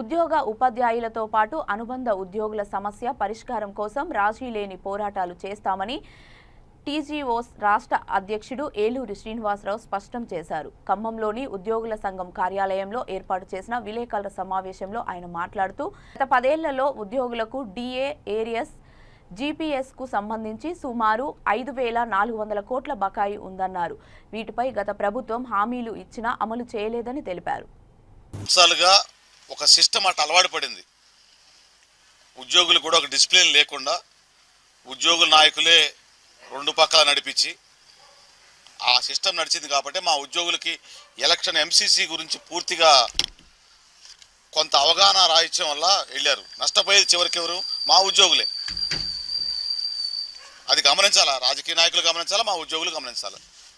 ఉద్యోగ ఉపాధ్యాయులతో పాటు అనుబంధ ఉద్యోగుల సమస్య పరిష్కారం కోసం రాజీ లేని పోరాటాలు చేస్తామని టీజీఓస్ రాష్ట్ర అధ్యక్షుడు ఏలూరి శ్రీనివాసరావు స్పష్టం చేశారు. ఖమ్మంలోని ఉద్యోగుల సంఘం కార్యాలయంలో ఏర్పాటు చేసిన విలేకరుల సమావేశంలో ఆయన మాట్లాడుతూ గత పదేళ్ళలో ఉద్యోగులకు డిఏ ఏరియస్ జీపీఎస్కు సంబంధించి సుమారు ఐదు వేల నాలుగు వందల కోట్ల బకాయి ఉందన్నారు. వీటిపై గత ప్రభుత్వం హామీలు ఇచ్చినా అమలు చేయలేదని తెలిపారు. ఒక సిస్టమ్ అటు అలవాటు పడింది. ఉద్యోగులు కూడా ఒక డిసిప్లిన్ లేకుండా ఉద్యోగుల నాయకులే రెండు పక్కల నడిపించి ఆ సిస్టమ్ నడిచింది కాబట్టి మా ఉద్యోగులకి ఎలక్షన్ ఎంసీసీ గురించి పూర్తిగా కొంత అవగాహన రాయించడం వల్ల వెళ్ళారు. నష్టపోయేది చివరికి ఎవరు? మా ఉద్యోగులే. అది గమనించాలా? రాజకీయ నాయకులు గమనించాలా? మా ఉద్యోగులు గమనించాలి?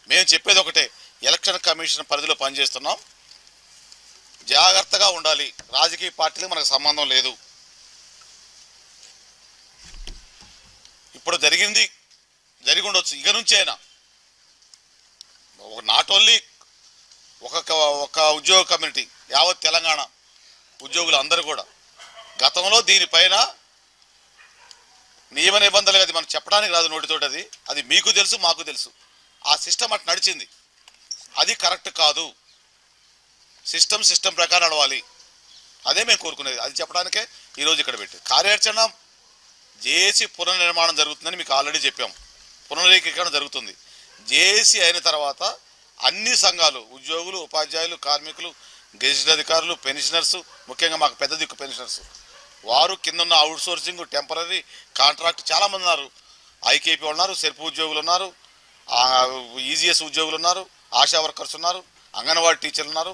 మేము చెప్పేది ఒకటే ఎలక్షన్ కమిషన్ పరిధిలో పనిచేస్తున్నాం. జాగ్రత్తగా ఉండాలి. రాజకీయ పార్టీలకు మనకు సంబంధం లేదు. ఇప్పుడు జరిగింది జరిగి ఉండొచ్చు ఇక నుంచి అయినా. నాట్ ఓన్లీ ఒక ఒక ఉద్యోగ కమ్యూనిటీ యావత్ తెలంగాణ ఉద్యోగులు అందరూ కూడా. గతంలో దీనిపైన నియమ నిబంధనలు అది మనం చెప్పడానికి రాదు నోటితోటి అది అది మీకు తెలుసు మాకు తెలుసు. ఆ సిస్టమ్ అటు నడిచింది. అది కరెక్ట్ కాదు. సిస్టమ్ సిస్టమ్ ప్రకారం నడవాలి. అదే మేము కోరుకునేది. అది చెప్పడానికే ఈరోజు ఇక్కడ పెట్టి కార్యాచరణ జేఏసీ పునర్నిర్మాణం జరుగుతుందని మీకు ఆల్రెడీ చెప్పాం. పునరేకీకరణ జరుగుతుంది. జేఏసీ అయిన తర్వాత అన్ని సంఘాలు ఉద్యోగులు ఉపాధ్యాయులు కార్మికులు గెజిటెడ్ అధికారులు పెన్షనర్స్ ముఖ్యంగా మాకు పెద్ద దిక్కు పెన్షనర్స్ వారు కింద ఉన్న అవుట్ సోర్సింగ్ టెంపరీ కాంట్రాక్ట్ చాలామంది ఉన్నారు. ఐకేపీ ఉన్నారు సెర్పు ఉద్యోగులు ఉన్నారు ఈజీఎస్ ఉద్యోగులు ఉన్నారు ఆశా వర్కర్స్ ఉన్నారు అంగన్వాడీ టీచర్లు ఉన్నారు.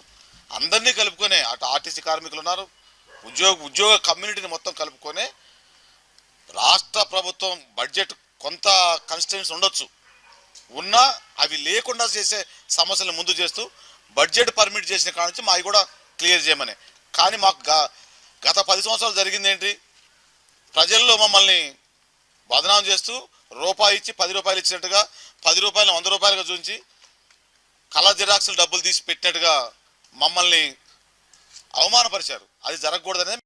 అందరినీ కలుపుకొనే అటు ఆర్టీసీ కార్మికులు ఉన్నారు. ఉద్యోగ ఉద్యోగ కమ్యూనిటీని మొత్తం కలుపుకొనే రాష్ట్ర ప్రభుత్వం బడ్జెట్ కొంత కన్స్టెన్స్ ఉండొచ్చు. ఉన్నా అవి లేకుండా చేసే సమస్యలను ముందు చేస్తూ బడ్జెట్ పర్మిట్ చేసిన కాడ నుంచి మావి కూడా క్లియర్ చేయమని. కానీ మాకు గ- గత పది సంవత్సరాలు జరిగింది ఏంటి? ప్రజల్లో మమ్మల్ని బదనాం చేస్తూ రూపాయి ఇచ్చి పది రూపాయలు ఇచ్చినట్టుగా పది రూపాయలు వంద రూపాయలుగా చూపించి కలర్ జిరాక్స్లు డబ్బులు తీసి పెట్టినట్టుగా మమ్మల్ని అవమానపరిచారు. అది జరగకూడదనే